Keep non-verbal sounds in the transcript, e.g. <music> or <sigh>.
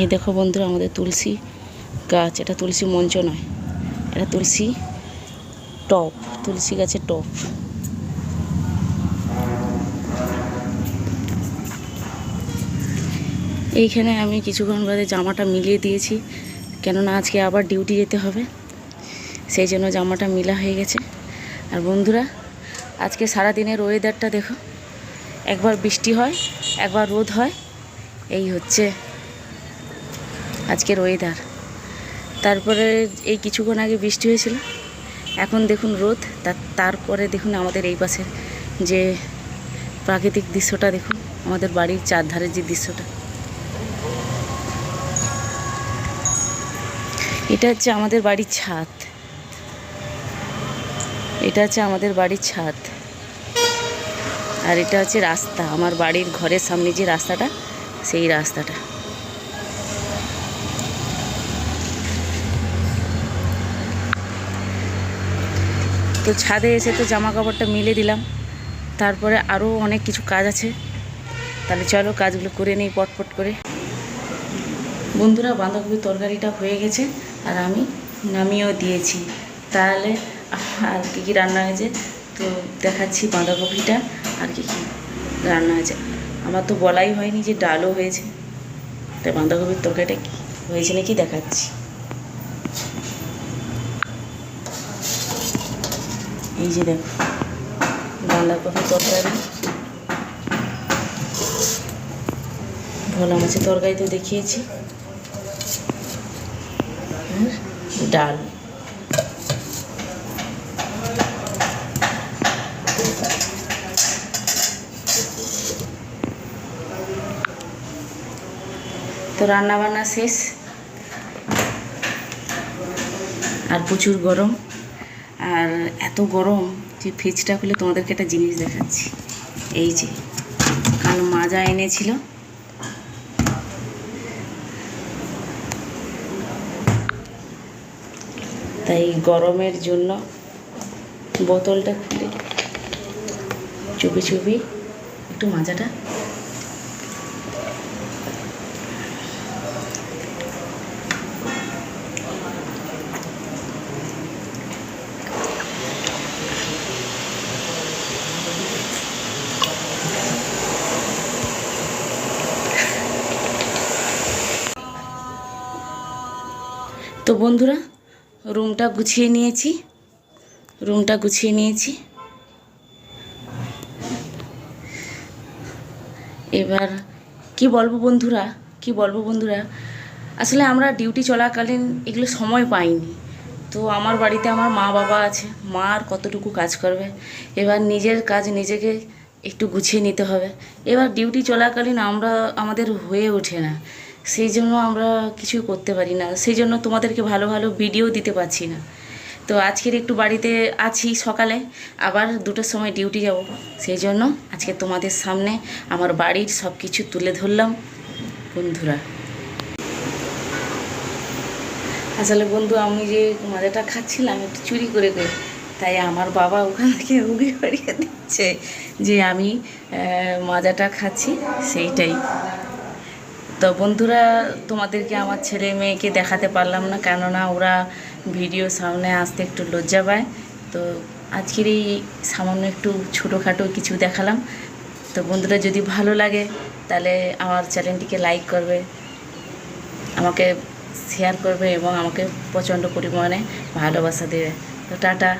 এই দেখো বন্ধুরা, আমাদের তুলসী গাছ। এটা তুলসী মঞ্চ নয়, এটা তুলসী টপ, তুলসী গাছের টপ। এইখানে আমি কিছুক্ষণ বাদে জামাটা মিলিয়ে দিয়েছি, কেননা আজকে আবার ডিউটি যেতে হবে, সেই জন্য জামাটা মিলা হয়ে গেছে। আর বন্ধুরা, আজকে সারাদিনের ওয়েদারটা দেখো, একবার বৃষ্টি হয়, একবার রোদ হয়, এই হচ্ছে আজকের ওয়েদার তারপরে এই কিছুক্ষণ আগে বৃষ্টি হয়েছিল। এখন দেখুন রোদ। তার তারপরে দেখুন আমাদের এই পাশের যে প্রাকৃতিক দৃশ্যটা দেখুন। আমাদের বাড়ির চারধারের যে দৃশ্যটা। এটা হচ্ছে আমাদের বাড়ির ছাদ। এটা হচ্ছে আমাদের বাড়ির ছাদ। আর এটা হচ্ছে রাস্তা। আমার বাড়ির ঘরের সামনে যে রাস্তাটা, সেই রাস্তাটা। তো ছাদে এসে তো জামা কাপড়টা মিলে দিলাম। তারপরে আরও অনেক কিছু কাজ আছে। তাহলে চলো কাজগুলো করে নিই পটপট করে। বন্ধুরা, বাঁধাকপির তরকারিটা হয়ে গেছে আর আমি নামিয়েও দিয়েছি। তাহলে আর কী কী রান্না হয়েছে? তো দেখাচ্ছি বাঁধাকপিটা আর কী কী রান্না হয়েছে। আমার তো বলাই হয়নি যে ডালও হয়েছে। তাই বাঁধাকপির তরকারিটা হয়েছে নাকি দেখাচ্ছি। এই যে দেখো বাঁধাকপির তরকারি। ভোলা মাছের তরকারি তো দেখিয়েছি। ডাল। তো রান্না বান্না শেষ। আর প্রচুর গরম। আর এত গরম যে ফ্রিজটা খুলে তোমাদেরকে একটা জিনিস দেখাচ্ছি। এই যে, কাল মাজা এনেছিল। তাই গরমের জন্য বোতলটা খুলে চুপি চুপি একটু মাজাটা তো বন্ধুরা, রুমটা গুছিয়ে নিয়েছি। রুমটা গুছিয়ে নিয়েছি। এবার কি বলব বন্ধুরা, কি বলব বন্ধুরা, আসলে আমরা ডিউটি চলাকালীন এগুলো সময় পাইনি। তো আমার বাড়িতে আমার মা বাবা আছে, মা আর কতটুকু কাজ করবে? এবার নিজের কাজ নিজেকে একটু গুছিয়ে নিতে হবে। এবার ডিউটি চলাকালীন আমরা, আমাদের হয়ে ওঠে না। সেই জন্য আমরা কিছু করতে পারি না। সেই জন্য তোমাদেরকে ভালো ভালো ভিডিও দিতে পারছি না। তো আজকের একটু বাড়িতে আছি সকালে, আবার দুটোর সময় ডিউটি যাব। সেই জন্য আজকে তোমাদের সামনে আমার বাড়ির সব কিছু তুলে ধরলাম। বন্ধুরা। আসলে বন্ধু, আমি যে মাজাটা খাচ্ছিলাম একটু চুরি করে করে, তাই আমার বাবা ওখান থেকে উগি <laughs> করিয়ে দিচ্ছে যে আমি মাজাটা খাচ্ছি, সেইটাই। তো বন্ধুরা, তোমাদেরকে আমার ছেলে মেয়েকে দেখাতে পারলাম না, কেননা ওরা ভিডিও সামনে আসতে একটু লজ্জা পায়। তো আজকের এই সামান্য একটু ছোটোখাটো কিছু দেখালাম। তো বন্ধুরা, যদি ভালো লাগে, তাহলে আমার চ্যানেলটিকে লাইক করবে, আমাকে শেয়ার করবে এবং আমাকে প্রচণ্ড পরিমাণে ভালোবাসা দেবে। তো টাটা।